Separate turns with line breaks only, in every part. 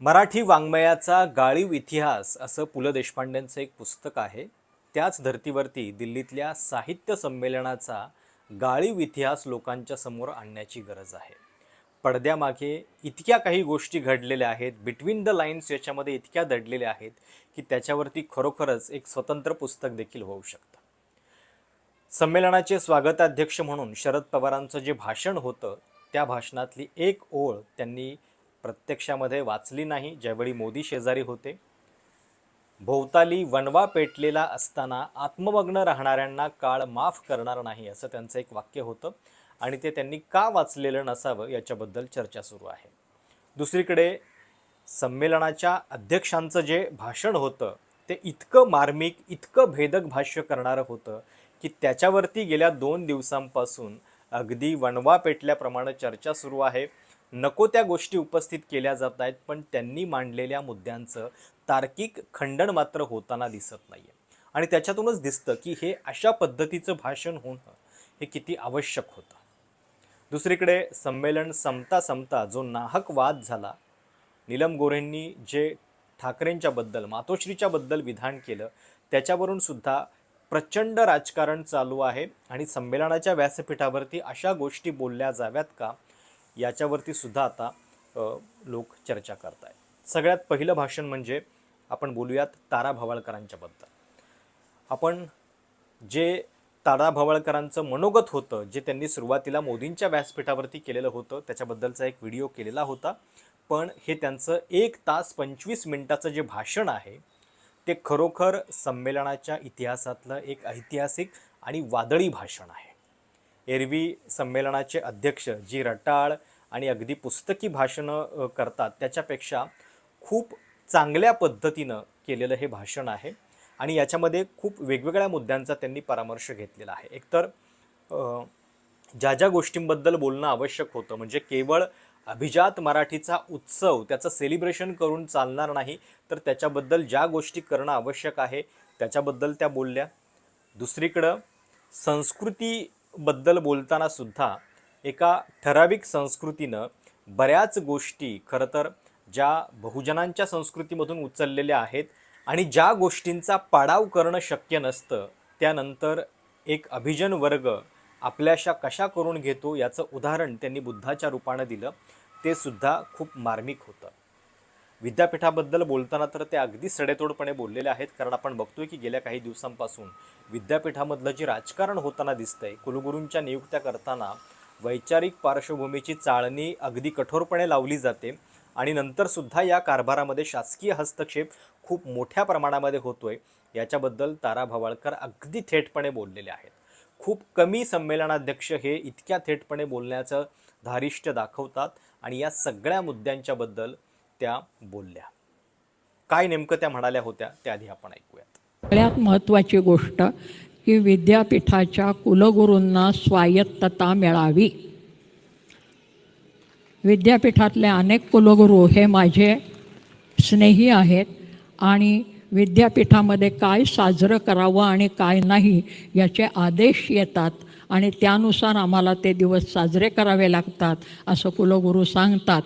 मराठी वाङ्मयाचा गाळीव इतिहास असं पु ल देशपांडेंचं एक पुस्तक आहे. त्याच धर्तीवरती दिल्लीतल्या साहित्य संमेलनाचा गाळीव इतिहास लोकांच्या समोर आणण्याची गरज आहे. पडद्यामागे इतक्या काही गोष्टी घडलेल्या आहेत बिटवीन द लाईन्स याच्यामध्ये इतक्या दडलेल्या आहेत की त्याच्यावरती खरोखरच एक स्वतंत्र पुस्तक देखील होऊ शकतं. संमेलनाचे स्वागताध्यक्ष म्हणून शरद पवारांचं जे भाषण होतं त्या भाषणातली एक ओळ त्यांनी प्रत्यक्षामध्ये वाचली नाही ज्यावेळी मोदी शेजारी होते. भोवताली वणवा पेटलेला असताना आत्ममग्न राहणाऱ्यांना काळ माफ करणार नाही असं त्यांचं एक वाक्य होतं. आणि ते त्यांनी का वाचलेलं नसावं याच्याबद्दल चर्चा सुरू आहे. दुसरीकडे संमेलनाच्या अध्यक्षांचं जे भाषण होतं ते इतकं मार्मिक इतकं भेदक भाष्य करणारं होतं की त्याच्यावरती गेल्या दोन दिवसांपासून अगदी वणवा पेटल्याप्रमाणे चर्चा सुरू आहे. नको त्या गोष्टी उपस्थित केल्या जात आहेत पण त्यांनी मांडलेल्या मुद्द्यांचं तार्किक खंडन मात्र होताना दिसत नाही आहे आणि त्याच्यातूनच दिसतं की हे अशा पद्धतीचं भाषण होणं हे किती आवश्यक होतं. दुसरीकडे संमेलन संपता संपता जो नाहक वाद झाला नीलम गोरेंनी जे ठाकरेंच्याबद्दल मातोश्रीच्याबद्दल विधान केलं त्याच्यावरून सुद्धा प्रचंड राजकारण चालू आहे आणि संमेलनाच्या व्यासपीठावरती अशा गोष्टी बोलल्या जाव्यात का? याच्यावरती सुद्धा आता लोक चर्चा करत आहेत सगळ्यात पहिलं भाषण म्हणजे आपण बोलूयात तारा भवाळकरांच्याबद्दल आपण जे तारा भवाळकरांचं मनोगत होतं जे त्यांनी सुरुवातीला मोदींच्या व्यासपीठावरती केलेलं होतं त्याच्याबद्दलचा एक व्हिडिओ केलेला होता. पण हे त्यांचं एक तास पंचवीस मिनिटाचं जे भाषण आहे ते खरोखर संमेलनाच्या इतिहासातलं एक ऐतिहासिक आणि वादळी भाषण आहे. एरवी संमेलनाचे अध्यक्ष जी रटाळ आणि अगदी पुस्तकी भाषणं करतात. त्याच्यापेक्षा खूप चांगल्या पद्धतीनं केलेलं हे भाषण आहे आणि याच्यामध्ये खूप वेगवेगळ्या मुद्द्यांचा त्यांनी परामर्श घेतलेला आहे. एकतर ज्या ज्या गोष्टींबद्दल बोलणं आवश्यक होतं म्हणजे केवळ अभिजात मराठीचा उत्सव त्याचं सेलिब्रेशन करून चालणार नाही तर त्याच्याबद्दल ज्या गोष्टी करणं आवश्यक आहे त्याच्याबद्दल त्या बोलल्या. दुसरीकडं संस्कृती बद्दल बोलताना सुद्धा एका ठराविक संस्कृतीनं बऱ्याच गोष्टी खरं तर ज्या बहुजनांच्या संस्कृतीमधून उचललेल्या आहेत आणि ज्या गोष्टींचा पाडाव करणं शक्य नसतं त्यानंतर एक अभिजन वर्ग आपल्याशा कशा करून घेतो याचं उदाहरण त्यांनी बुद्धाच्या रूपानं दिलं ते सुद्धा खूप मार्मिक होतं. विद्यापीठाबद्दल बोलताना तर ते अगदी सडेतोडपणे बोललेले आहेत कारण आपण बघतोय की गेल्या काही दिवसांपासून विद्यापीठामधलं जे राजकारण होताना दिसतंय कुलगुरूंच्या नियुक्त्या करताना वैचारिक पार्श्वभूमीची चाळणी अगदी कठोरपणे लावली जाते आणि नंतरसुद्धा या कारभारामध्ये शासकीय हस्तक्षेप खूप मोठ्या प्रमाणामध्ये होतोय याच्याबद्दल तारा भवाळकर अगदी थेटपणे बोललेले आहेत. खूप कमी संमेलनाध्यक्ष हे इतक्या थेटपणे बोलण्याचं धारिष्ट्य दाखवतात आणि या सगळ्या मुद्द्यांच्याबद्दल त्या बोलल्या. काय नेमकं त्या म्हणाल्या होत्या त्या आधी आपण ऐकूयात.
सगळ्यात महत्त्वाची गोष्ट की विद्यापीठाच्या कुलगुरूंना स्वायत्तता मिळावी. विद्यापीठातले अनेक कुलगुरू हे माझे स्नेही आहेत आणि विद्यापीठामध्ये काय साजरं करावं आणि काय नाही याचे आदेश येतात आणि त्यानुसार आम्हाला ते दिवस साजरे करावे लागतात असं कुलगुरू सांगतात.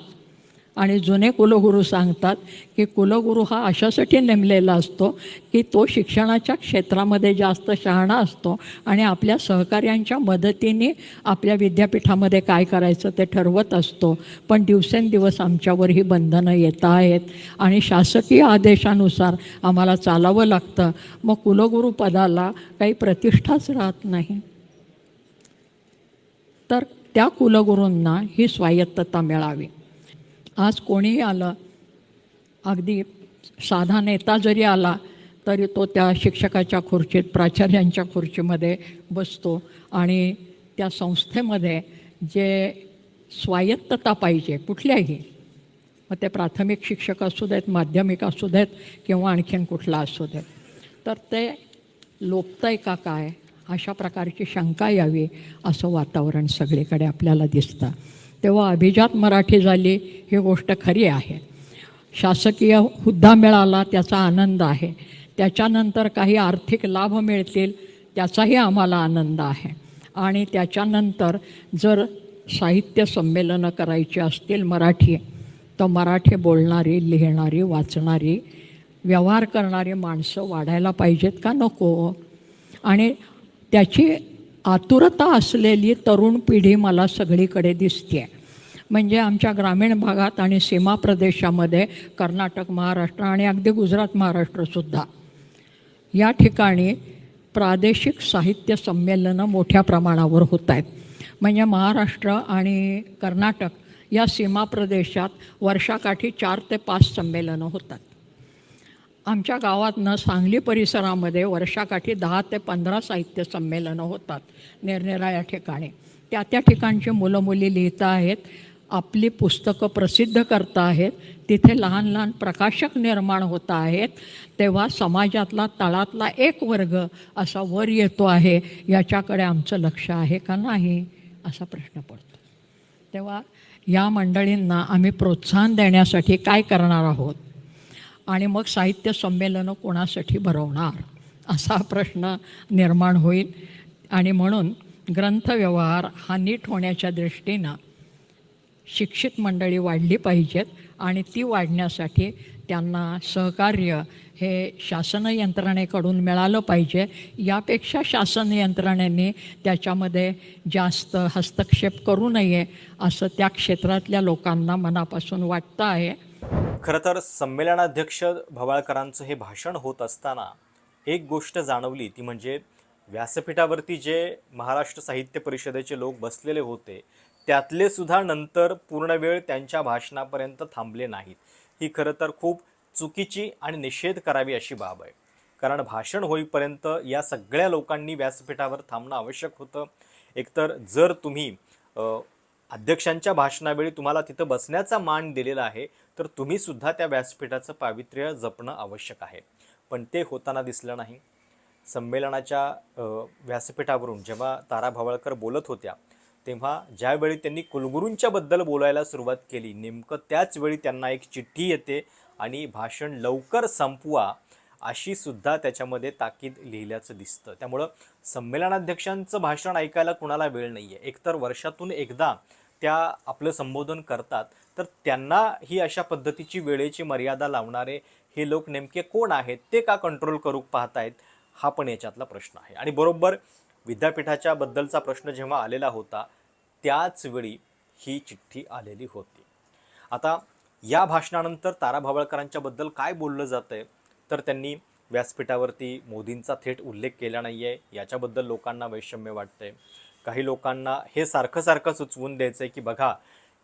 आणि जुने कुलगुरू सांगतात की कुलगुरू हा अशासाठी नेमलेला असतो की तो शिक्षणाच्या क्षेत्रामध्ये जास्त शहाणा असतो आणि आपल्या सहकार्यांच्या मदतीने आपल्या विद्यापीठामध्ये काय करायचं ते ठरवत असतो. पण दिवसेंदिवस आमच्यावर ही बंधनं येत आहेत आणि शासकीय आदेशानुसार आम्हाला चालावं लागतं. मग कुलगुरू पदाला काही प्रतिष्ठाच राहत नाही. तर त्या कुलगुरूंना ही स्वायत्तता मिळावी. आज कोणीही आलं अगदी साधा नेता जरी आला तरी तो त्या शिक्षकाच्या खुर्चीत प्राचार्यांच्या खुर्चीमध्ये बसतो आणि त्या संस्थेमध्ये जे स्वायत्तता पाहिजे कुठल्याही मग ते प्राथमिक शिक्षक असू देत माध्यमिक असू देत किंवा आणखीन कुठला असू देत. तर ते लोपतंय का काय? अशा प्रकारची शंका यावी असं वातावरण सगळीकडे आपल्याला दिसतं. तेव्हा अभिजात मराठी झाली ही गोष्ट खरी आहे. शासकीय हुद्दा मिळाला त्याचा आनंद आहे. त्याच्यानंतर काही आर्थिक लाभ मिळतील त्याचाही आम्हाला आनंद आहे. आणि त्याच्यानंतर जर साहित्य संमेलनं करायची असतील मराठी तर मराठी बोलणारी लिहिणारी वाचणारी व्यवहार करणारी माणसं वाढायला पाहिजेत का नको? आणि त्याची आतुरता असलेली तरुण पिढी मला सगळीकडे दिसते म्हणजे आमच्या ग्रामीण भागात आणि सीमा प्रदेशामध्ये कर्नाटक महाराष्ट्र आणि अगदी गुजरात महाराष्ट्रसुद्धा या ठिकाणी प्रादेशिक साहित्य संमेलनं मोठ्या प्रमाणावर होत आहेत म्हणजे महाराष्ट्र आणि कर्नाटक या सीमा प्रदेशात वर्षाकाठी चार ते पाच संमेलनं होतात. आमच्या गावातनं सांगली परिसरामध्ये वर्षाकाठी दहा ते पंधरा साहित्य संमेलनं होतात निरनिराळ्या ठिकाणी. त्या त्या ठिकाणची मुलं मुली लिहित आहेत आपली पुस्तकं प्रसिद्ध करत आहेत तिथे लहान लहान प्रकाशक निर्माण होत आहेत तेव्हा समाजातला तळातला एक वर्ग असा वर येतो आहे याच्याकडे आमचं लक्ष आहे का नाही असा प्रश्न पडतो. तेव्हा या मंडळींना आम्ही प्रोत्साहन देण्यासाठी काय करणार आहोत? आणि मग साहित्य संमेलनं कोणासाठी भरवणार? असा प्रश्न निर्माण होईल. आणि म्हणून ग्रंथव्यवहार हा नीट होण्याच्या दृष्टीनं शिक्षित मंडळी वाढली पाहिजेत आणि ती वाढण्यासाठी त्यांना सहकार्य हे शासन यंत्रणेकडून मिळालं पाहिजे. यापेक्षा शासन यंत्रणेने त्याच्यामध्ये जास्त हस्तक्षेप करू नये असं त्या क्षेत्रातल्या लोकांना मनापासून वाटतं आहे.
खरं तर संमेलनाध्यक्ष भवाळकरांचं हे भाषण होत असताना एक गोष्ट जाणवली ती म्हणजे व्यासपीठावरती जे महाराष्ट्र साहित्य परिषदेचे लोक बसलेले होते त्यातले सुद्धा नंतर पूर्ण वेळ त्यांच्या भाषणापर्यंत थांबले नाहीत. ही खरं तर खूप चुकीची आणि निषेध करावी अशी बाब आहे. कारण भाषण होईपर्यंत या सगळ्या लोकांनी व्यासपीठावर थांबणं आवश्यक होतं. एकतर जर तुम्ही अध्यक्षांच्या भाषणावेळी तुम्हाला तिथं बसण्याचा मान दिलेला आहे तर तुम्ही सुद्धा त्या व्यासपीठाचं पावित्र्य जपणं आवश्यक आहे. पण ते होताना दिसलं नाही. संमेलनाच्या व्यासपीठावरून जेव्हा तारा भावळकर बोलत होत्या तेव्हा ज्यावेळी त्यांनी कुलगुरूंच्याबद्दल बोलायला सुरुवात केली नेमकं त्याच वेळी त्यांना एक चिठ्ठी येते आणि भाषण लवकर संपवा अशी सुद्धा त्याच्यामध्ये ताकीद लिहिल्याचं दिसतं. त्यामुळं संमेलनाध्यक्षांचं भाषण ऐकायला कुणाला वेळ नाही आहे एकतर वर्षातून एकदा त्या आपलं संबोधन करतात तर त्यांना ही अशा पद्धतीची वेळेची मर्यादा लावणारे हे लोक नेमके कोण आहेत ते का कंट्रोल करू पाहतायत हा पण याच्यातला प्रश्न आहे. आणि बरोबर विद्यापीठाच्या बद्दलचा प्रश्न जेव्हा आलेला होता त्याच वेळी ही चिठ्ठी आलेली होती. आता या भाषणानंतर तारा भावळकरांच्याबद्दल काय बोललं जातं आहे तर त्यांनी व्यासपीठावरती मोदींचा थेट उल्लेख केला नाही आहे याच्याबद्दल लोकांना वैषम्य वाटतंय. काही लोकांना हे सारखं सारखं सुचवून द्यायचं आहे की बघा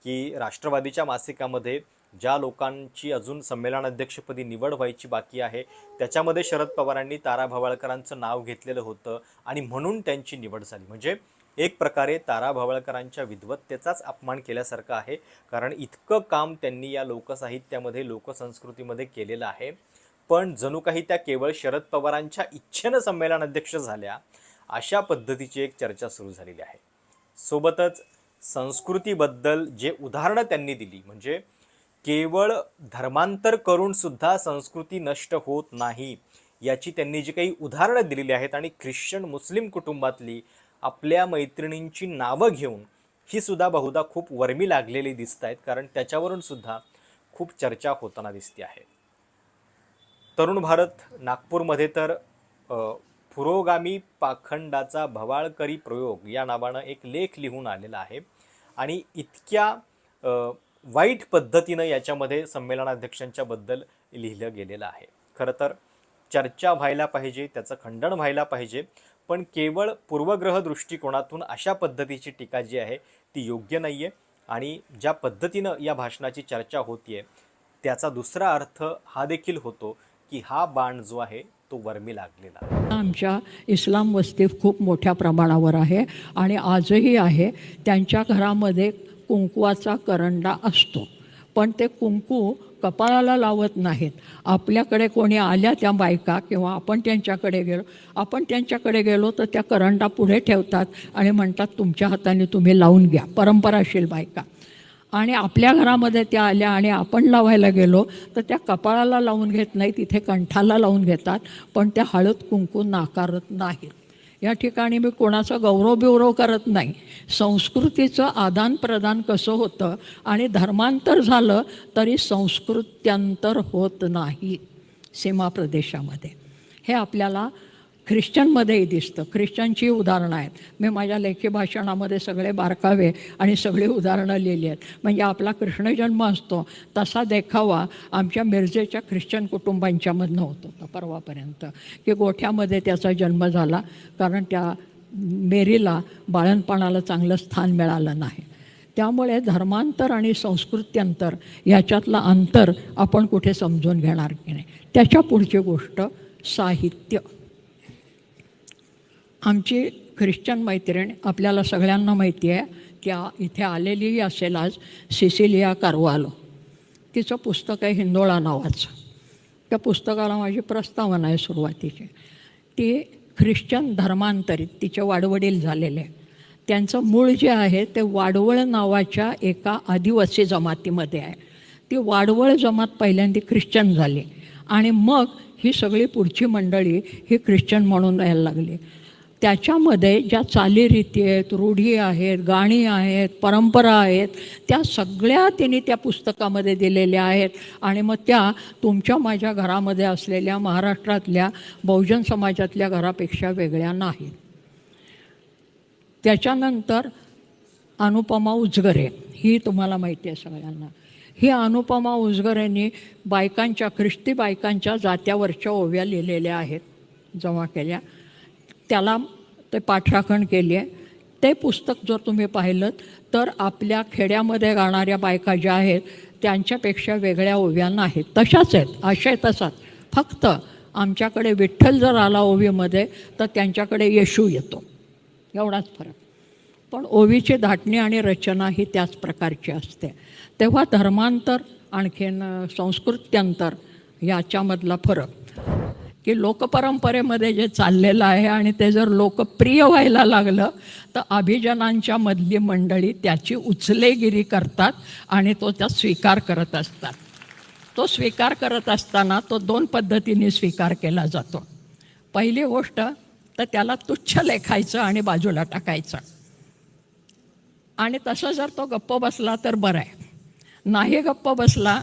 की राष्ट्रवादीच्या मासिकामध्ये ज्या लोकांची अजून संमेलनाध्यक्षपदी निवड व्हायची बाकी आहे त्याच्यामध्ये शरद पवारांनी तारा भवाळकरांचं नाव घेतलेलं होतं आणि म्हणून त्यांची निवड झाली. म्हणजे एक प्रकारे तारा भवाळकरांच्या विद्वत्तेचाच अपमान केल्यासारखं आहे कारण इतकं काम त्यांनी या लोकसाहित्यामध्ये लोकसंस्कृतीमध्ये केलेलं आहे. पण जणू काही त्या केवळ शरद पवारांच्या इच्छेनं संमेलनाध्यक्ष झाल्या अशा पद्धतीची एक चर्चा सुरू झालेली आहे. सोबतच संस्कृतीबद्दल जे उदाहरणं त्यांनी दिली म्हणजे केवळ धर्मांतर करून सुद्धा संस्कृती नष्ट होत नाही याची त्यांनी जी काही उदाहरणं दिलेली आहेत आणि ख्रिश्चन मुस्लिम कुटुंबातली आपल्या मैत्रिणींची नावं घेऊन ही सुद्धा बहुधा खूप वर्मी लागलेली दिसत आहेत कारण त्याच्यावरून सुद्धा खूप चर्चा होताना दिसते आहे. तरुण भारत नागपूरमध्ये तर पुरोगामी पाखंडाचा भवाळकरी प्रयोग या नावानं एक लेख लिहून आलेला आहे. आणि इतक्या वाईट पद्धतीनं याच्यामध्ये संमेलनाध्यक्षांच्याबद्दल लिहिलं गेलेलं आहे. खरं तर चर्चा व्हायला पाहिजे त्याचं खंडन व्हायला पाहिजे पण केवळ पूर्वग्रह दृष्टिकोनातून अशा पद्धतीची टीका जी आहे ती योग्य नाही आहे आणि ज्या पद्धतीनं या भाषणाची चर्चा होतीये त्याचा दुसरा अर्थ हा देखील होतो की हा बाण जो आहे तो वर्मी लागलेला. आहे.
आमच्या इस्लाम वस्ती खूप मोठ्या प्रमाणावर आहे आणि आजही आहे. त्यांच्या घरामध्ये कुंकवाचा करंडा असतो. पण ते कुंकू कपाळाला लावत नाहीत. आपल्याकडे कोणी आल्या त्या बायका किंवा आपण त्यांच्याकडे गेलो आपण त्यांच्याकडे गेलो तर त्या करंडा पुढे ठेवतात आणि म्हणतात तुमच्या हाताने तुम्ही लावून घ्या. परंपराशील बायका. आणि आपल्या घरामध्ये त्या आल्या आणि आपण लावायला गेलो तर त्या कपाळाला लावून घेत नाही तिथे कंठाला लावून घेतात पण त्या हळद कुंकू नाकारत नाहीत. या ठिकाणी मी कोणाचा गौरव बिवरव करत नाही. संस्कृतीचं आदानप्रदान कसं होतं आणि धर्मांतर झालं तरी संस्कृत्यांतर होत नाही सीमा प्रदेशामध्ये. हे आपल्याला ख्रिश्चनमध्येही दिसतं. ख्रिश्चनची उदाहरणं आहेत. मी माझ्या लेखी भाषणामध्ये सगळे बारकावे आणि सगळी उदाहरणं लिहिली आहेत. म्हणजे आपला कृष्णजन्म असतो तसा देखावा आमच्या मिरजेच्या ख्रिश्चन कुटुंबांच्यामधनं होत होता परवापर्यंत. की गोठ्यामध्ये त्याचा जन्म झाला कारण त्या मेरीला बाळणपणाला चांगलं स्थान मिळालं नाही. त्यामुळे धर्मांतर आणि संस्कृत्यंतर याच्यातलं अंतर आपण कुठे समजून घेणार की नाही? त्याच्या पुढची गोष्ट साहित्य. आमची ख्रिश्चन मैत्रीण आपल्याला सगळ्यांना माहिती आहे त्या इथे आलेलीही असेल आज सिसिलिया कारवालो. तिचं पुस्तक आहे हिंदोळा नावाचं. त्या पुस्तकाला माझी प्रस्तावना आहे सुरुवातीची. ती ख्रिश्चन धर्मांतरित तिचे वाडवडील झालेले. त्यांचं मूळ जे आहे ते वाडवळ नावाच्या एका आदिवासी जमातीमध्ये आहे. ती वाडवळ जमात पहिल्यांदा ख्रिश्चन झाली. आणि मग ही सगळी पुढची मंडळी ही ख्रिश्चन म्हणून यायला लागली. त्याच्यामध्ये ज्या चालीरीती आहेत रूढी आहेत गाणी आहेत परंपरा आहेत त्या सगळ्या तिने त्या पुस्तकामध्ये दिलेल्या आहेत. आणि मग त्या तुमच्या माझ्या घरामध्ये असलेल्या महाराष्ट्रातल्या बहुजन समाजातल्या घरापेक्षा वेगळ्या नाहीत. त्याच्यानंतर अनुपमा उजगरे ही तुम्हाला माहिती आहे सगळ्यांना. ही अनुपमा उजगरेंनी बायकांच्या ख्रिस्ती बायकांच्या जात्यावरच्या ओव्या लिहिलेल्या आहेत जमा केल्या. त्याला ते पाठराखण केली आहे. ते पुस्तक जर तुम्ही पाहिलं तर आपल्या खेड्यामध्ये गाणाऱ्या बायका ज्या आहेत त्यांच्यापेक्षा वेगळ्या ओव्या नाहीत. तशाच आहेत आशय तसाच. फक्त आमच्याकडे विठ्ठल जर आला ओवीमध्ये तर त्यांच्याकडे येशू येतो. एवढाच फरक. पण ओवीची धाटणी आणि रचना ही त्याच प्रकारची असते. तेव्हा धर्मांतर आणखीन संस्कृत्यांतर याच्यामधला फरक. की लोकपरंपरेमध्ये जे चाललेलं आहे आणि ते जर लोकप्रिय व्हायला लागलं तर अभिजनांच्या मधली मंडळी त्याची उचलेगिरी करतात आणि तो त्या स्वीकार करत असतात. तो स्वीकार करत असताना तो दोन पद्धतीने स्वीकार केला जातो. पहिली गोष्ट तर त्याला तुच्छ लेखायचं आणि बाजूला टाकायचं. आणि तसं जर तो गप्प बसला तर बरं आहे. नाही गप्प बसला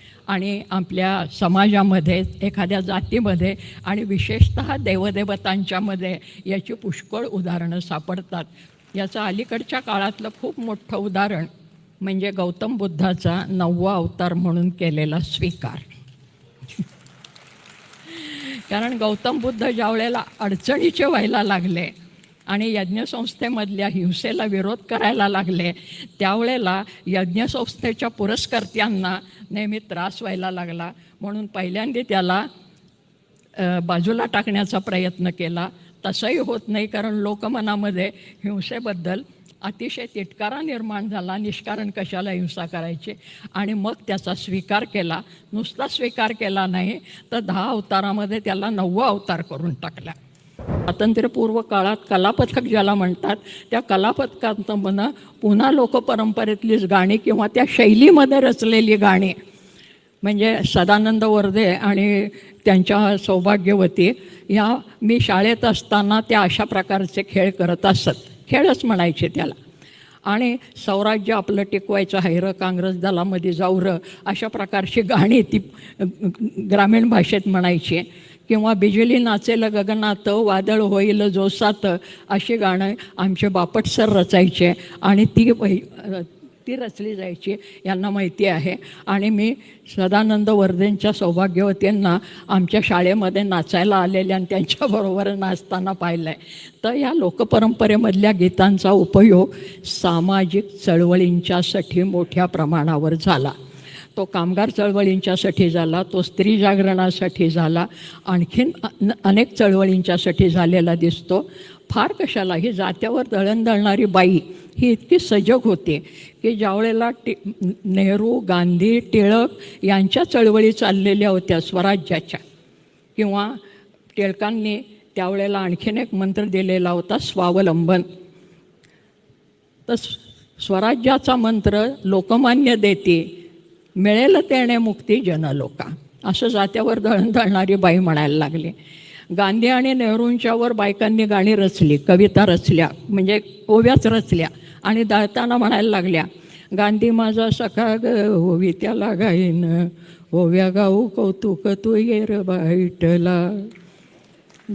आणि आपल्या समाजामध्ये एखाद्या जातीमध्ये आणि विशेषतः देवदेवतांच्यामध्ये याची पुष्कळ उदाहरणं सापडतात. याचं अलीकडच्या काळातलं खूप मोठं उदाहरण म्हणजे गौतम बुद्धाचा नववा अवतार म्हणून केलेला स्वीकार. कारण गौतम बुद्ध ज्या वेळेला अडचणीचे व्हायला लागले आणि यज्ञसंस्थेमधल्या हिंसेला विरोध करायला लागले. त्यावेळेला यज्ञसंस्थेच्या पुरस्कर्त्यांना नेहमी त्रास व्हायला लागला. म्हणून पहिल्यांदा त्याला बाजूला टाकण्याचा प्रयत्न केला. तसंही होत नाही कारण लोकमनामध्ये हिंसेबद्दल अतिशय तिटकारा निर्माण झाला. निष्कारण कशाला हिंसा करायची? आणि मग त्याचा स्वीकार केला. नुसता स्वीकार केला नाही तर दहा अवतारामध्ये त्याला नववा अवतार करून टाकला. स्वातंत्र्यपूर्व काळात कलापथक ज्याला म्हणतात त्या कलापथकांतमनं पुन्हा लोकपरंपरेतलीच गाणी किंवा त्या शैलीमध्ये रचलेली गाणी. म्हणजे सदानंद वर्धे आणि त्यांच्या सौभाग्यवती या मी शाळेत असताना त्या अशा प्रकारचे खेळ करत असत. खेळच म्हणायचे त्याला. आणि स्वराज्य आपलं टिकवायचं हैरं काँग्रेस दलामध्ये जाऊरं अशा प्रकारची गाणी ती ग्रामीण भाषेत म्हणायची. किंवा बिजली नाचेल गगनात वादळ होईल जोसात अशी गाणं आमचे बापट सर रचायचे. आणि ती वही- ती रचली जायची यांना माहिती आहे. आणि मी सदानंद वर्धेंच्या सौभाग्यवतींना आमच्या शाळेमध्ये नाचायला आलेल्या आणि त्यांच्याबरोबर नाचताना पाहिलं आहे तर या लोकपरंपरेमधल्या गीतांचा उपयोग सामाजिक चळवळींच्यासाठी मोठ्या प्रमाणावर झाला. तो कामगार चळवळींच्यासाठी झाला तो स्त्री जागरणासाठी झाला आणखीन अनेक चळवळींच्यासाठी झालेला दिसतो. फार कशाला ही जात्यावर दळण दळणारी बाई ही इतकी सजग होती की ज्यावेळेला टि नेहरू गांधी टिळक यांच्या चळवळी चाललेल्या होत्या स्वराज्याच्या. किंवा टिळकांनी त्यावेळेला आणखीन एक मंत्र दिलेला होता स्वावलंबन. तर स्वराज्याचा मंत्र लोकमान्य देते मिळेल तेणे मुक्ती जनलोका. असं जात्यावर दळण दळणारी बाई म्हणायला लागली. गांधी आणि नेहरूंच्यावर बायकांनी गाणी रचली कविता रचल्या म्हणजे ओव्याच रचल्या आणि दळताना म्हणायला लागल्या गांधी माझा सखा ग होवी त्याला गाईन ओव्या गाऊ कौतुक तू येर बाईटला.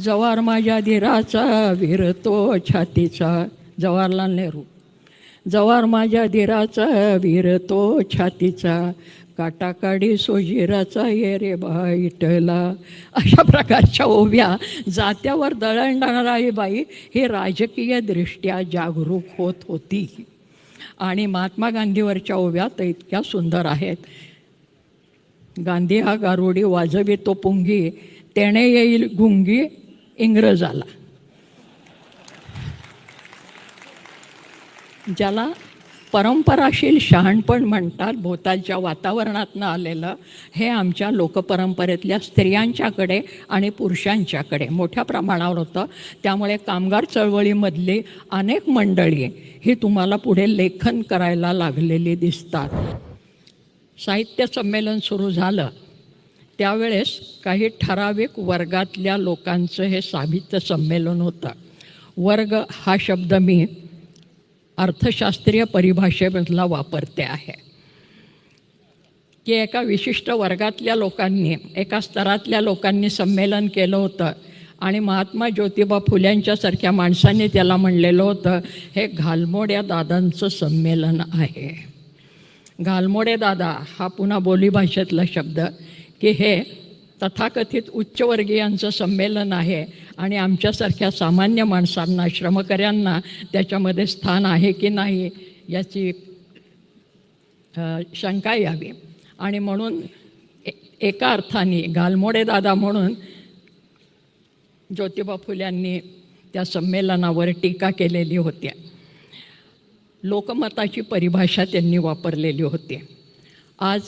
जवार माझ्या धीराचा वीर तो छातीचा. जवाहरलाल नेहरू जवार माझ्या धीराचा वीर तो छातीचा काटाकाडी सोजिराचा ये रे बाईटला अशा प्रकारच्या ओव्या जात्यावर दळणणारी बाई. ही राजकीयदृष्ट्या जागरूक होत होती. आणि महात्मा गांधीवरच्या ओव्या तर इतक्या सुंदर आहेत. गांधी हा गारुडी वाजवी तो पुंगी. तेणे येईल गुंगी. इंग्रजाला. ज्याला परंपराशील शहाणपण म्हणतात भोवतालच्या वातावरणातनं आलेलं हे आमच्या लोकपरंपरेतल्या स्त्रियांच्याकडे आणि पुरुषांच्याकडे मोठ्या प्रमाणावर होतं. त्यामुळे कामगार चळवळीमधली अनेक मंडळी ही तुम्हाला पुढे लेखन करायला लागलेली दिसतात. साहित्य संमेलन सुरू झालं. त्यावेळेस काही ठराविक वर्गातल्या लोकांचं हे साहित्य संमेलन होतं. वर्ग हा शब्द मी अर्थशास्त्रीय परिभाषेमधला वापरते आहे. की एका विशिष्ट वर्गातल्या लोकांनी एका स्तरातल्या लोकांनी संमेलन केलं होतं आणि महात्मा ज्योतिबा फुल्यांच्यासारख्या माणसांनी त्याला म्हणलेलं होतं हे घालमोड्या दादांचं संमेलन आहे. घालमोडे दादा हा पुन्हा बोलीभाषेतला शब्द की हे तथाकथित उच्चवर्गीयांचं संमेलन आहे आणि आमच्यासारख्या सामान्य माणसांना श्रमकऱ्यांना त्याच्यामध्ये स्थान आहे की नाही याची शंका यावी. आणि म्हणून ए- एका अर्थाने गालमोडे दादा म्हणून ज्योतिबा फुल्यांनी त्या संमेलनावर टीका केलेली होती. लोकमताची परिभाषा त्यांनी वापरलेली होती. आज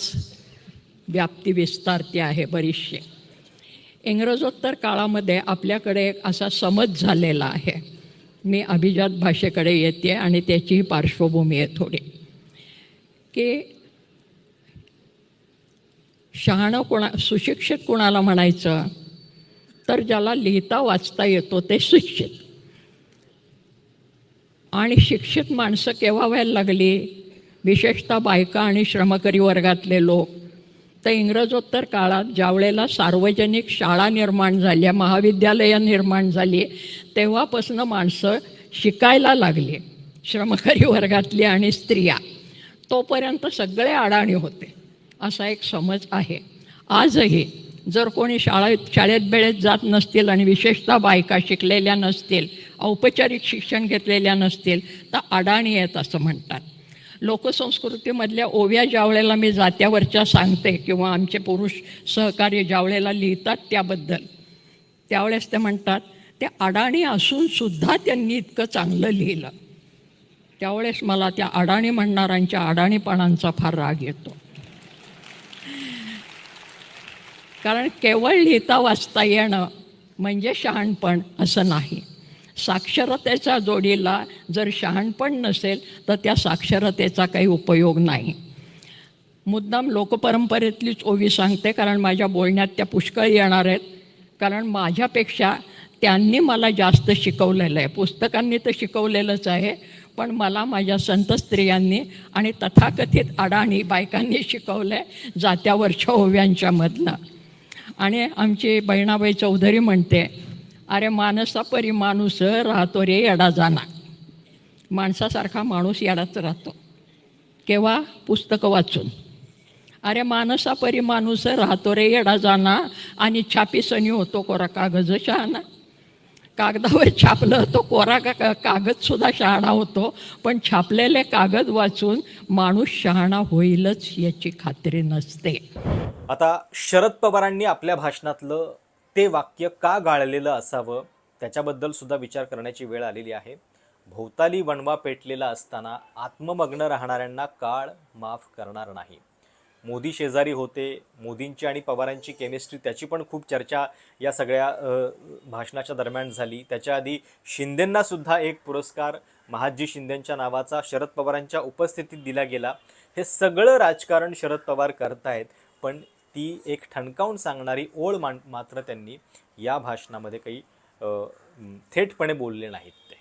व्याप्ती विस्तारते आहे बरीचशी. इंग्रजोत्तर काळामध्ये आपल्याकडे एक असा समज झालेला आहे. मी अभिजात भाषेकडे येते आणि त्याचीही पार्श्वभूमी आहे थोडी. की शहाणं कोणा सुशिक्षित कोणाला म्हणायचं तर ज्याला लिहिता वाचता येतो ते शिक्षित. आणि शिक्षित माणसं केव्हा व्हायला लागली? विशेषतः बायका आणि श्रमकरी वर्गातले लोक. तर इंग्रजोत्तर काळात ज्यावेळेला सार्वजनिक शाळा निर्माण झाल्या महाविद्यालयं निर्माण झाली तेव्हापासून माणसं शिकायला लागली श्रमकरी वर्गातली आणि स्त्रिया. तोपर्यंत सगळे अडाणी होते असा एक समज आहे. आजही जर कोणी शाळेत शाळेत बेळेत जात नसतील आणि विशेषतः बायका शिकलेल्या नसतील औपचारिक शिक्षण घेतलेल्या नसतील तर अडाणी आहेत असं म्हणतात. लोकसंस्कृतीमधल्या ओव्या ज्या वेळेला मी जात्यावरच्या सांगते किंवा आमचे पुरुष सहकार्य ज्यावेळेला लिहितात त्याबद्दल त्यावेळेस ते म्हणतात ते अडाणी असूनसुद्धा त्यांनी इतकं चांगलं लिहिलं. त्यावेळेस मला त्या अडाणी म्हणणाऱ्यांच्या अडाणीपणांचा फार राग येतो. कारण केवळ लिहिता वाचता येणं म्हणजे शहाणपण असं नाही. साक्षरतेच्या जोडीला जर शहाणपण नसेल तर त्या साक्षरतेचा काही उपयोग नाही. मुद्दाम लोकपरंपरेतलीच ओवी सांगते कारण माझ्या बोलण्यात त्या पुष्कळ येणार आहेत. कारण माझ्यापेक्षा त्यांनी मला जास्त शिकवलेलं आहे. पुस्तकांनी तर शिकवलेलंच आहे पण मला माझ्या संत स्त्रियांनी आणि तथाकथित अडाणी बायकांनी शिकवलं आहे जात्यावरच्या ओव्यांच्यामधनं आणि आमची बहिणाबाई चौधरी म्हणते अरे माणसा परी माणूस राहतो रे येडा जाना. माणसासारखा माणूस येडाच राहतो. केव्हा? पुस्तकं वाचून. अरे माणसा परी माणूस राहतो रे येडा जाना. आणि छापीसनी होतो कोरा कागज शहाणा. कागदावर छापलं तो कोरा का- कागदसुद्धा शहाणा होतो. पण छापलेले कागद वाचून माणूस शहाणा होईलच याची खात्री नसते.
आता शरद पवारांनी आपल्या भाषणातलं ते वाक्य का गाळलेलं असावं? त्याच्याबद्दल सुद्धा विचार करण्याची वेळ आलेली आहे. भोवताली वणवा पेटलेला असताना आत्ममग्न राहणाऱ्यांना काळ माफ करणार नाही. मोदी शेजारी होते. मोदींची आणि पवारांची केमिस्ट्री त्याची पण खूप चर्चा या सगळ्या भाषणाच्या दरम्यान झाली. त्याच्या आधी शिंदेंना सुद्धा एक पुरस्कार महाजी शिंदेंच्या नावाचा शरद पवारांच्या उपस्थितीत दिला गेला. हे सगळं राजकारण शरद पवार करतायत पण ती एक ठणकावून सांगणारी ओळ मान मात्र त्यांनी या भाषणामध्ये काही थेटपणे बोलले नाहीत ते.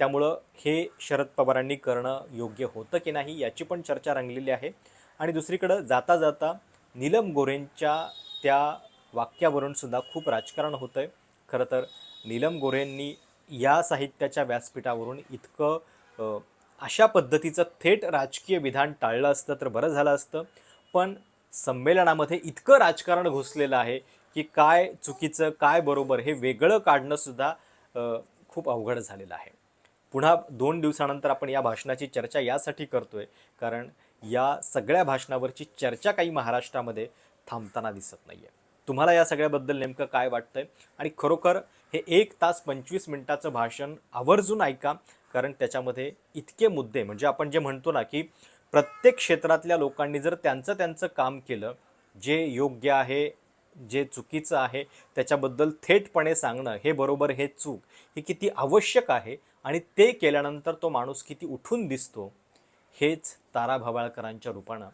त्यामुळं हे शरद पवारांनी करणं योग्य होतं की नाही याची पण चर्चा रंगलेली आहे. आणि दुसरीकडं जाता जाता नीलम गोरेंच्या त्या वाक्यावरून सुद्धा खूप राजकारण होतं आहे खरं तर नीलम गोरेंनी या साहित्याच्या व्यासपीठावरून इतकं अशा पद्धतीचं थेट राजकीय विधान टाळलं असतं तर बरं झालं असतं. पण संमेलनामध्ये इतकं राजकारण घुसलेलं आहे की काय चुकीचं काय बरोबर हे वेगळं काढणंसुद्धा खूप अवघड झालेलं आहे. पुन्हा दोन दिवसानंतर आपण या भाषणाची चर्चा यासाठी करतो आहे कारण या सगळ्या भाषणावरची चर्चा काही महाराष्ट्रामध्ये थांबताना दिसत नाही आहे तुम्हाला या सगळ्याबद्दल नेमकं काय वाटतंय? आणि खरोखर हे एक तास पंचवीस मिनिटाचं भाषण आवर्जून ऐका कारण त्याच्यामध्ये इतके मुद्दे म्हणजे आपण जे म्हणतो ना की प्रत्येक क्षेत्रातल्या लोकांनी जर त्यांचं त्यांचं काम केलं जे योग्य आहे जे चुकीचं आहे त्याच्याबद्दल थेटपणे सांगणं हे बरोबर हे चूक हे किती आवश्यक आहे आणि ते केल्यानंतर तो माणूस किती उठून दिसतो हेच तारा भवाळकरांच्या रूपानं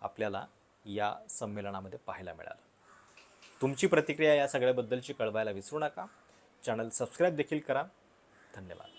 आपल्याला या संमेलनामध्ये पाहायला मिळालं. तुमची प्रतिक्रिया या सगळ्याबद्दलची कळवायला विसरू नका. चॅनल सबस्क्राईब देखील करा. धन्यवाद.